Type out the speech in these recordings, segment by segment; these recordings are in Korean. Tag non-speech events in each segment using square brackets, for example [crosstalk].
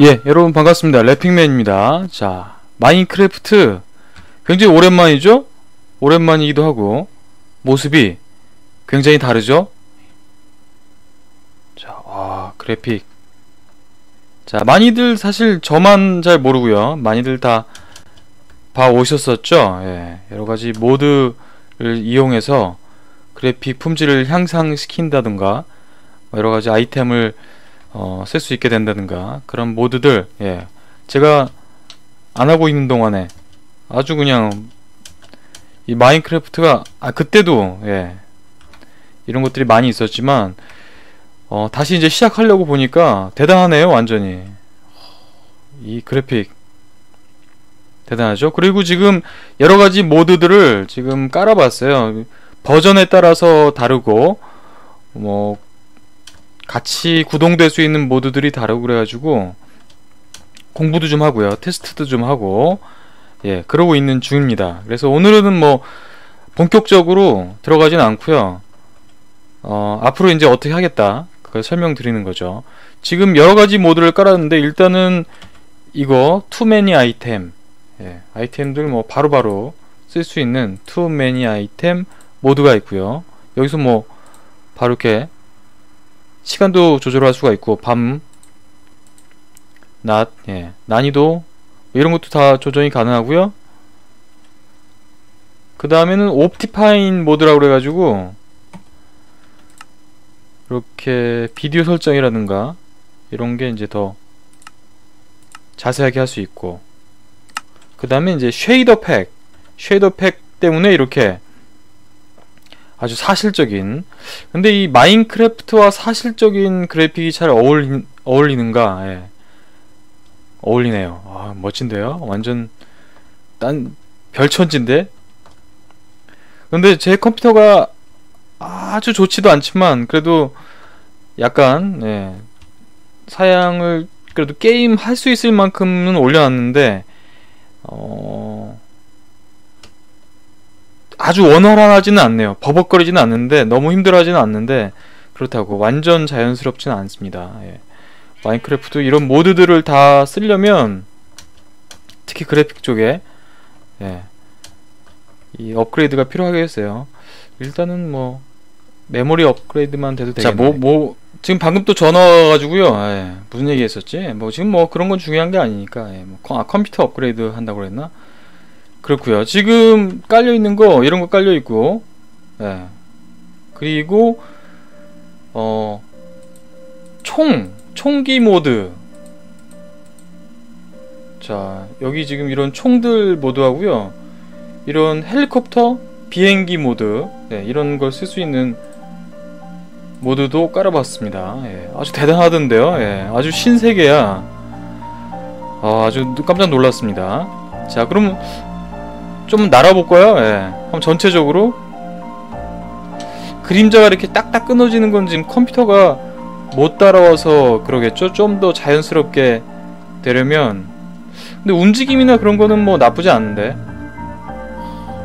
예, 여러분 반갑습니다. 래핑맨입니다. 자, 마인크래프트 굉장히 오랜만이죠? 오랜만이기도 하고 모습이 굉장히 다르죠? 자, 와, 그래픽. 자, 많이들 사실 저만 잘 모르고요. 많이들 다 봐 오셨었죠? 예, 여러 가지 모드를 이용해서 그래픽 품질을 향상시킨다든가 여러 가지 아이템을 어, 쓸 수 있게 된다든가 그런 모드들 예. 제가 안 하고 있는 동안에 아주 그냥 이 마인크래프트가 아 그때도 예. 이런 것들이 많이 있었지만 어 다시 이제 시작하려고 보니까 대단하네요 완전히. 이 그래픽. 대단하죠? 그리고 지금 여러 가지 모드들을 지금 깔아봤어요. 버전에 따라서 다르고 뭐 같이 구동될 수 있는 모드들이 다르고 그래가지고 공부도 좀 하고요. 테스트도 좀 하고. 예 그러고 있는 중입니다. 그래서 오늘은 뭐 본격적으로 들어가진 않고요. 어 앞으로 이제 어떻게 하겠다. 그걸 설명드리는 거죠. 지금 여러가지 모드를 깔았는데 일단은 이거 투매니 아이템 예, 아이템들 뭐 바로바로 쓸 수 있는 투매니 아이템 모드가 있고요. 여기서 뭐 바로 이렇게 시간도 조절할 수가 있고 밤, 낮, 예, 난이도 뭐 이런 것도 다 조정이 가능하고요. 그 다음에는 옵티파인 모드라고 그래가지고 이렇게 비디오 설정이라든가 이런 게 이제 더 자세하게 할 수 있고 그 다음에 이제 쉐이더 팩 쉐이더 팩 때문에 이렇게 아주 사실적인. 근데 이 마인크래프트와 사실적인 그래픽이 잘 어울리, 어울리는가? 예. 어울리네요. 아 멋진데요? 완전 딴 별천지인데? 근데 제 컴퓨터가 아주 좋지도 않지만 그래도 약간 예, 사양을 그래도 게임 할 수 있을 만큼은 올려놨는데 어 아주 원활하지는 않네요. 버벅거리지는 않는데 너무 힘들어하지는 않는데 그렇다고 완전 자연스럽지는 않습니다. 예. 마인크래프트 이런 모드들을 다 쓰려면 특히 그래픽 쪽에 예. 이 업그레이드가 필요하겠어요. 일단은 뭐 메모리 업그레이드만 돼도 되겠네. 자, 뭐, 뭐 지금 방금 또 전화 와가지고요. 예. 무슨 얘기했었지? 뭐 지금 뭐 그런 건 중요한 게 아니니까. 예. 뭐 컴, 아, 컴퓨터 업그레이드 한다고 그랬나? 그렇고요. 지금 깔려 있는 거 이런 거 깔려 있고, 예. 그리고 어 총, 총기 모드. 자, 여기 지금 이런 총들 모드 하고요. 이런 헬리콥터, 비행기 모드, 네, 이런 걸 쓸 수 있는 모드도 깔아봤습니다. 예, 아주 대단하던데요. 예, 아주 신세계야. 아, 아주 깜짝 놀랐습니다. 자, 그럼 좀 날아볼까요? 예. 그럼 전체적으로 그림자가 이렇게 딱딱 끊어지는 건 지금 컴퓨터가 못 따라와서 그러겠죠? 좀 더 자연스럽게 되려면 근데 움직임이나 그런 거는 뭐 나쁘지 않은데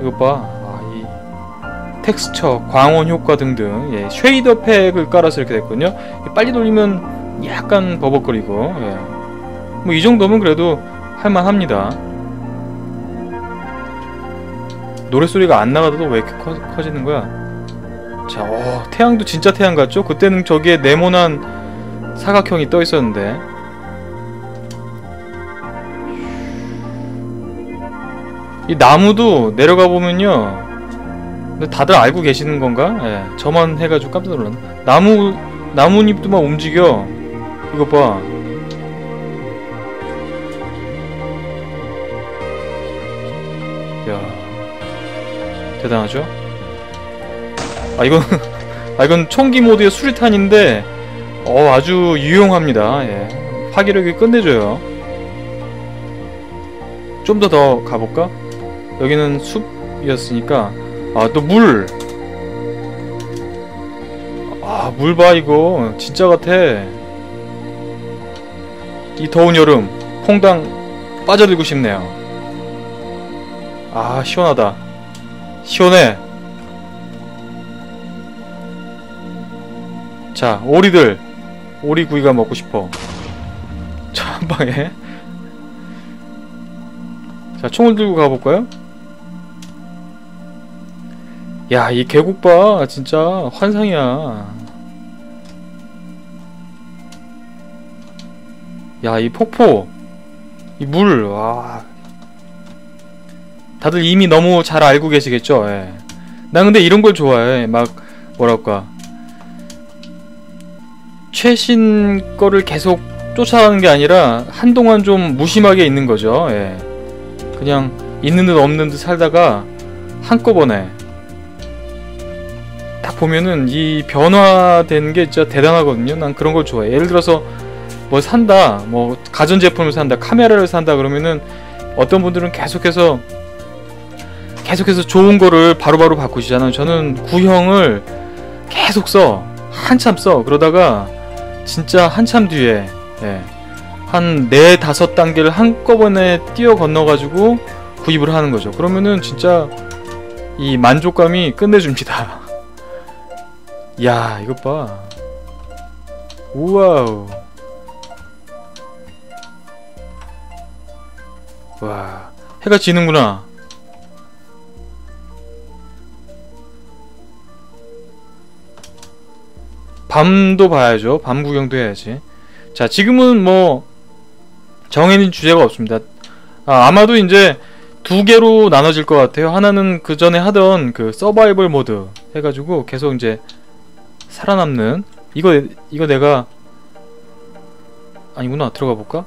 이것 봐 아, 이 텍스처, 광원 효과 등등 예, 쉐이더 팩을 깔아서 이렇게 됐거든요 빨리 돌리면 약간 버벅거리고 예. 뭐이 정도면 그래도 할만합니다 노래소리가 안 나가도 왜 이렇게 커, 커지는 거야? 자, 어, 태양도 진짜 태양 같죠? 그때는 저기에 네모난 사각형이 떠 있었는데. 이 나무도 내려가 보면요. 근데 다들 알고 계시는 건가? 예, 저만 해가지고 깜짝 놀랐네. 나무, 나뭇잎도 막 움직여. 이거 봐. 대단하죠? 아 이건 [laughs] 아 이건 총기 모드의 수리탄인데 어 아주 유용합니다. 예. 파괴력이 끝내줘요. 좀 더 더 가볼까? 여기는 숲이었으니까 아 또 물. 아 물 봐 이거 진짜 같아. 이 더운 여름 퐁당 빠져들고 싶네요. 아 시원하다. 시원해 자 오리들. 오리구이가 먹고 싶어. 자 총을 들고 가볼까요? 야 이 계곡 봐 진짜 환상이야. 야 이 폭포. 이 물 와 다들 이미 너무 잘 알고 계시겠죠 예. 나 근데 이런 걸 좋아해 막 뭐랄까 최신 거를 계속 쫓아가는 게 아니라 한동안 좀 무심하게 있는 거죠. 예. 그냥 있는 듯 없는 듯 살다가 한꺼번에 딱 보면은 이 변화된 게 진짜 대단하거든요. 난 그런 걸 좋아해. 예를 들어서 뭐 산다, 뭐 가전제품을 산다, 카메라를 산다 그러면은 어떤 분들은 계속해서 계속해서 좋은 거를 바로 바로 바꾸시잖아요. 저는 구형을 계속 써. 한참 써. 그러다가 진짜 한참 뒤에 예, 한네 다섯 단계를 한꺼번에 뛰어 건너가지고 구입을 하는 거죠. 그러면은 진짜 이 만족감이 끝내줍니다. [laughs] 야, 이것 봐. 우와우. 와, 해가 지는구나. 밤도 봐야죠. 밤 구경도 해야지. 자, 지금은 뭐 정해진 주제가 없습니다. 아, 아마도 이제 두 개로 나눠질 것 같아요. 하나는 그 전에 하던 그 서바이벌 모드 해가지고 계속 이제 살아남는 이거 이거 내가 아니구나 들어가 볼까?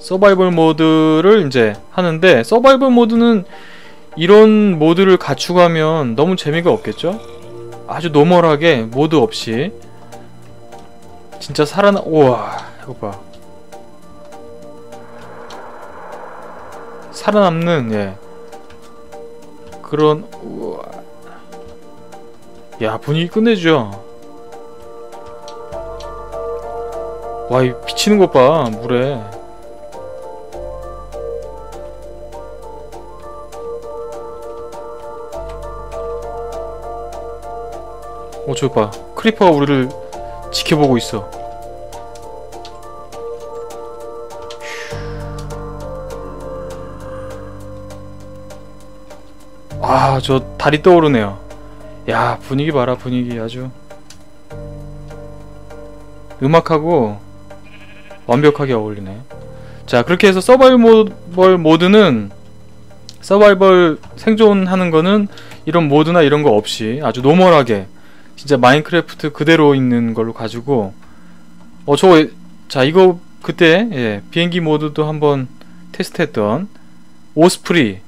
서바이벌 모드를 이제 하는데 서바이벌 모드는 이런 모드를 갖추고 하면 너무 재미가 없겠죠? 아주 노멀하게 모드 없이 진짜 살아나 우와 이거 봐. 살아남는 예. 그런 우와. 야 분위기 끝내죠. 와 이 비치는 것봐 물에 어 저기 봐. 크리퍼가 우리를 지켜보고 있어. 아저 달이 떠오르네요. 야 분위기 봐라 분위기 아주. 음악하고 완벽하게 어울리네. 자 그렇게 해서 서바이벌 모드는 서바이벌 생존하는 거는 이런 모드나 이런 거 없이 아주 노멀하게 진짜 마인크래프트 그대로 있는 걸로 가지고 어 저거 자 이거 그때 예, 비행기 모드도 한번 테스트했던 오스프리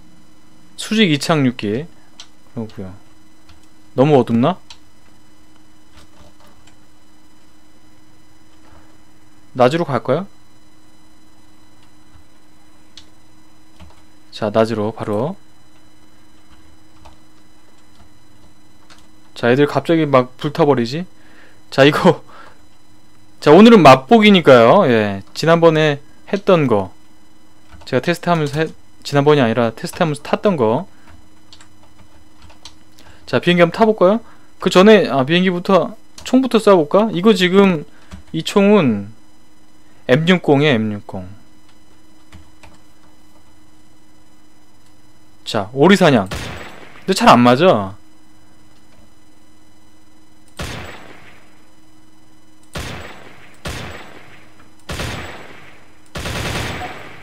수직 이착륙기 그렇고요 너무 어둡나? 낮으로 갈까요? 자 낮으로 바로 자 애들 갑자기 막 불타버리지? 자 이거. [laughs] 자 오늘은 맛보기니까요. 예 지난번에 했던 거. 제가 테스트하면서 해, 지난번이 아니라 테스트하면서 탔던 거. 자 비행기 한번 타볼까요? 그 전에 아 비행기부터 총부터 쏴볼까? 이거 지금 이 총은 M60이에요 M60 자 오리사냥. 근데 잘 안맞아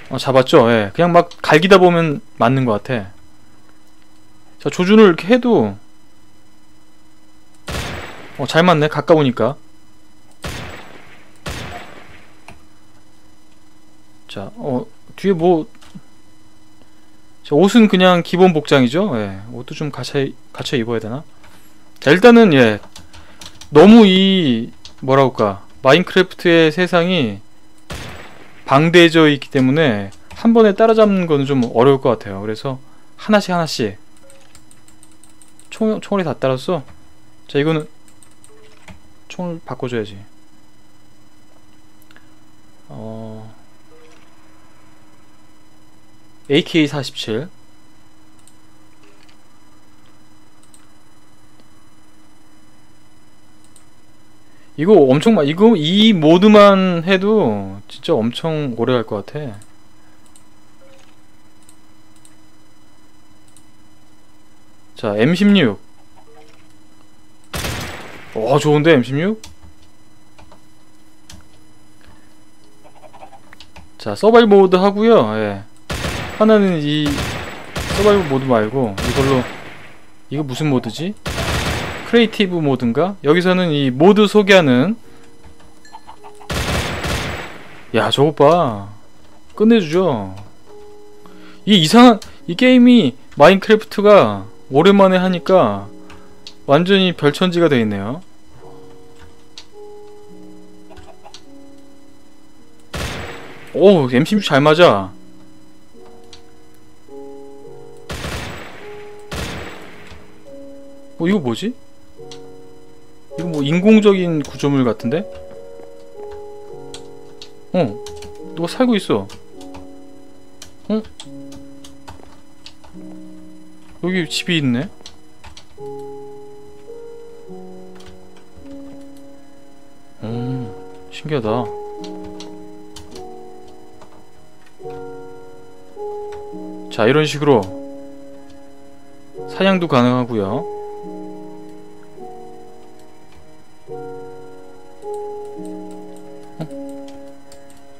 어, 잡았죠? 예. 그냥 막 갈기다 보면 맞는 것 같아. 자, 조준을 이렇게 해도 어, 잘 맞네. 가까우니까. 자, 어, 뒤에 뭐 자, 옷은 그냥 기본 복장이죠. 예. 옷도 좀 갖춰, 갖춰 입어야 되나? 자, 일단은 예. 너무 이 뭐라 할까? 마인크래프트의 세상이 방대져 있기 때문에 한 번에 따라잡는 거는 좀 어려울 것 같아요. 그래서 하나씩 하나씩 총, 총알이 다 따랐어. 자 이거는 총을 바꿔줘야지. 어... AK-47 이거 엄청 많 이거 이 모드만 해도 진짜 엄청 오래 갈 것 같아. 자, M16. 와, 좋은데 M16? 자, 서바이벌 모드 하고요. 예. 하나는 이 서바이벌 모드 말고 이걸로 이거 무슨 모드지? 크리에이티브 모드인가? 여기서는 이 모드 소개하는 야 저것 봐 끝내주죠 이 이상한 이 게임이 마인크래프트가 오랜만에 하니까 완전히 별천지가 되어 있네요 오 M16 잘 맞아 어 이거 뭐지? 이거 뭐 인공적인 구조물 같은데? 어 누가 살고 있어 어? 여기 집이 있네 음 신기하다 자 이런 식으로 사냥도 가능하고요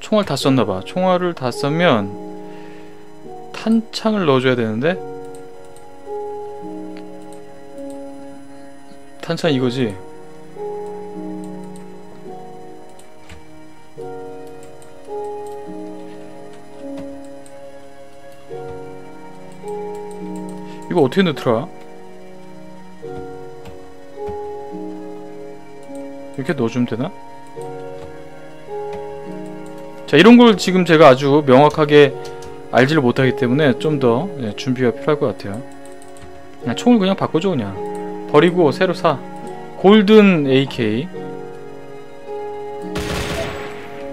총알 다 썼나봐 총알을 다 썼면 탄창을 넣어줘야 되는데 탄창 이거지 이거 어떻게 넣더라? 이렇게 넣어주면 되나? 자 이런 걸 지금 제가 아주 명확하게 알지를 못하기 때문에 좀더 예, 준비가 필요할 것 같아요. 그냥 총을 그냥 바꿔줘 그냥. 버리고 새로 사. 골든 AK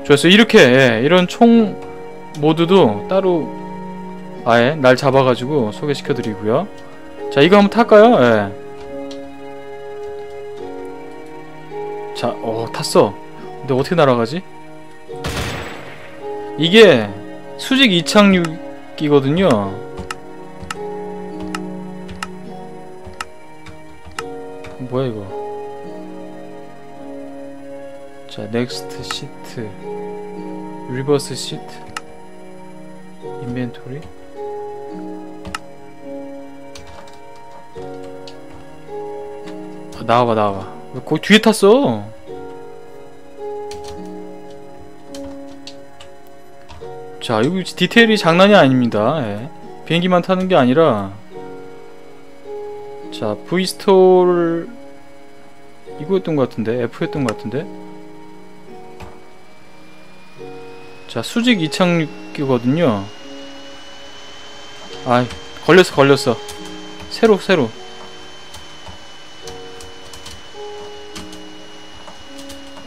좋았어요. 이렇게 예, 이런 총 모드도 따로 아예 날 잡아가지고 소개시켜 드리고요. 자 이거 한번 탈까요? 예. 자, 어 탔어. 근데 어떻게 날아가지? 이게 수직 이착륙이거든요. 뭐야 이거? 자 넥스트 시트 리버스 시트 인벤토리 아, 나와봐 나와봐. 왜 거기 뒤에 탔어 자 여기 디테일이 장난이 아닙니다. 예. 비행기만 타는 게 아니라. 자 V스토를 이거였던 것 같은데 F였던 것 같은데. 자 수직 이착륙이거든요. 아이 걸렸어 걸렸어. 새로 새로.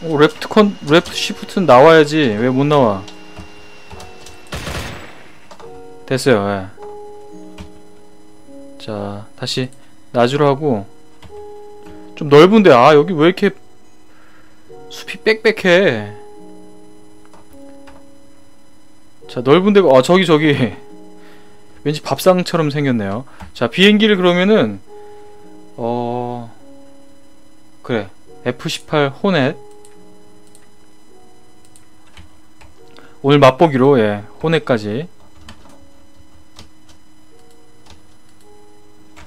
오 레프트 컨 레프트 시프트는 나와야지. 왜 못 나와 됐어요. 예. 자 다시 나주로 하고. 좀 넓은데 아 여기 왜 이렇게 숲이 빽빽해? 자 넓은 데가 아 저기 저기. [laughs] 왠지 밥상처럼 생겼네요. 자 비행기를 그러면은 어 그래. F18 호넷. 오늘 맛보기로 예 호넷까지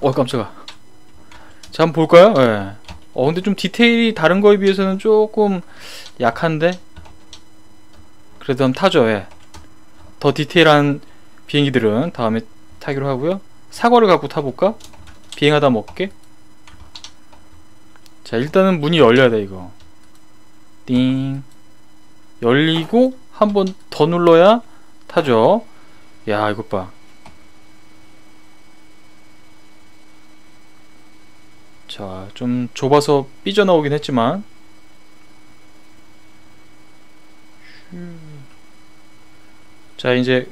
어 깜짝아 자 한번 볼까요? 예. 어 근데 좀 디테일이 다른 거에 비해서는 조금 약한데 그래도 한번 타죠 예. 더 디테일한 비행기들은 다음에 타기로 하고요 사과를 갖고 타볼까? 비행하다 먹게 자 일단은 문이 열려야 돼 이거 띵 열리고 한 번 더 눌러야 타죠 야 이것 봐 자, 좀 좁아서 삐져나오긴 했지만. 자, 이제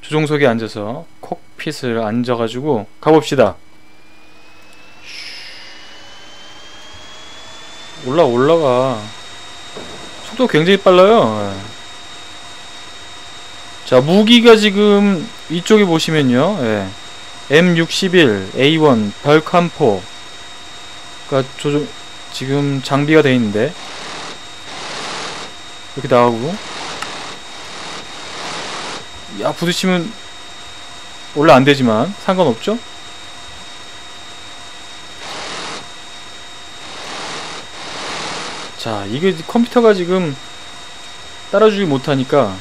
조종석에 앉아서 콕핏을 앉아가지고 가봅시다. 올라 올라가. 속도 굉장히 빨라요. 예. 자 무기가 지금 이쪽에 보시면요. 예. M61 A1 별칸포 가 조종 지금 장비가 돼 있는데. 이렇게 나가고. 야 부딪히면 원래 안 되지만 상관없죠? 자 이게 컴퓨터가 지금 따라주지 못하니까.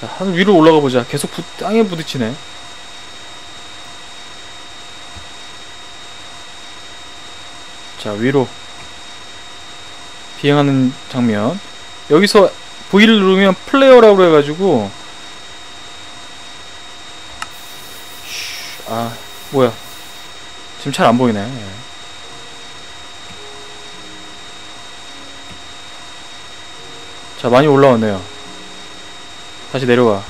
자 하늘 위로 올라가 보자. 계속 부, 땅에 부딪히네 자 위로. 비행하는 장면. 여기서 V를 누르면 플레이어라고 해가지고. 슈, 아 뭐야. 지금 잘 안 보이네. 예. 자 많이 올라왔네요. 다시 내려가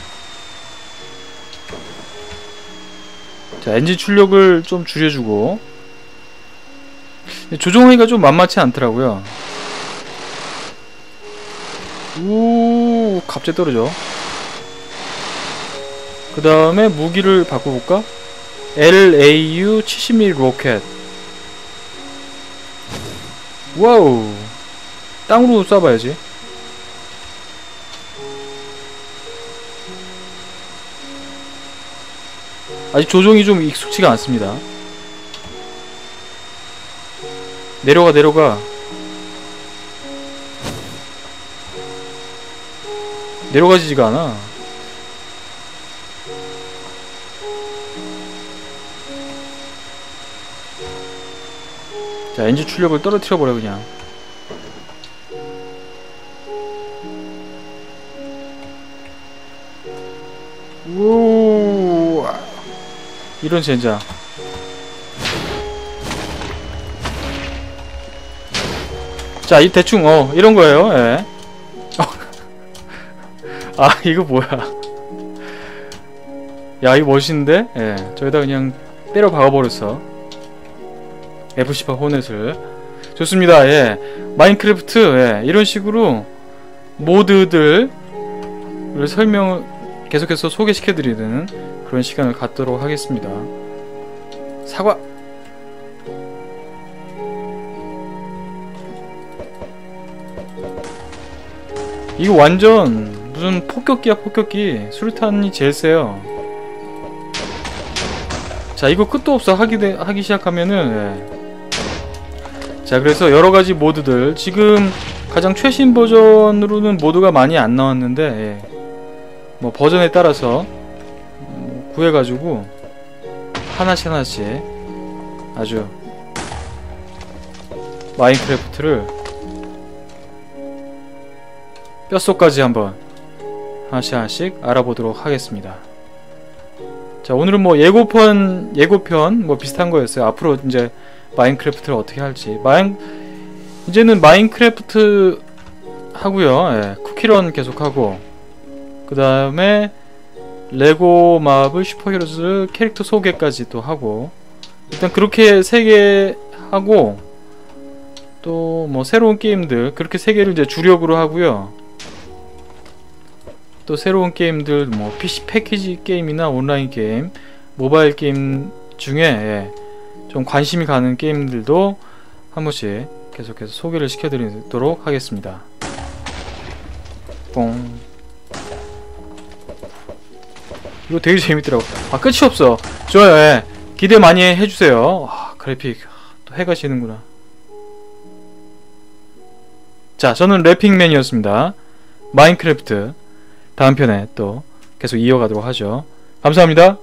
자 엔진 출력을 좀 줄여주고 조종하기가 좀 만만치 않더라고요. 우 갑자기 떨어져. 그 다음에 무기를 바꿔볼까? LAU 70mm 로켓. 와우. 땅으로 쏴봐야지. 아직 조종이 좀 익숙치가 않습니다 내려가 내려가. 내려가지지가 않아. 자 엔진 출력을 떨어뜨려 버려 그냥. 우 이런 젠장 자, 이 대충 어 이런 거예요. 예. 아, 이거 뭐야? 야, 이거 멋있는데? 예. 저기다 그냥 때려 박아 버렸어. F18 호넷을. 좋습니다. 예. 마인크래프트 예. 이런 식으로 모드들을 설명 계속해서 소개시켜 드리는 그런 시간을 갖도록 하겠습니다. 사과 이거 완전 무슨 폭격기야 폭격기 수류탄이 제일 세요 자 이거 끝도 없어 하기, 되, 하기 시작하면은 예. 자 그래서 여러가지 모드들 지금 가장 최신 버전으로는 모드가 많이 안 나왔는데 예. 뭐 버전에 따라서 음, 구해가지고 하나씩 하나씩 아주 마인크래프트를 뼛속까지 한번 하나씩 하나씩 알아보도록 하겠습니다. 자 오늘은 뭐 예고편 예고편 뭐 비슷한 거였어요. 앞으로 이제 마인크래프트를 어떻게 할지 마인 이제는 마인크래프트 하고요. 예, 쿠키런 계속하고 그 다음에 레고 마블 슈퍼히어로즈 캐릭터 소개까지 또 하고 일단 그렇게 세 개 하고 또 뭐 새로운 게임들 그렇게 세 개를 이제 주력으로 하고요. 또 새로운 게임들 뭐 PC 패키지 게임이나 온라인 게임, 모바일 게임 중에 예, 좀 관심이 가는 게임들도 한 번씩 계속해서 소개를 시켜드리도록 하겠습니다. 뽕. 이거 되게 재밌더라고. 아 끝이 없어. 좋아요. 예. 기대 많이 해주세요. 아, 그래픽 또 해가 지는구나. 자, 저는 래핑맨이었습니다. 마인크래프트 다음 편에 또 계속 이어가도록 하죠. 감사합니다.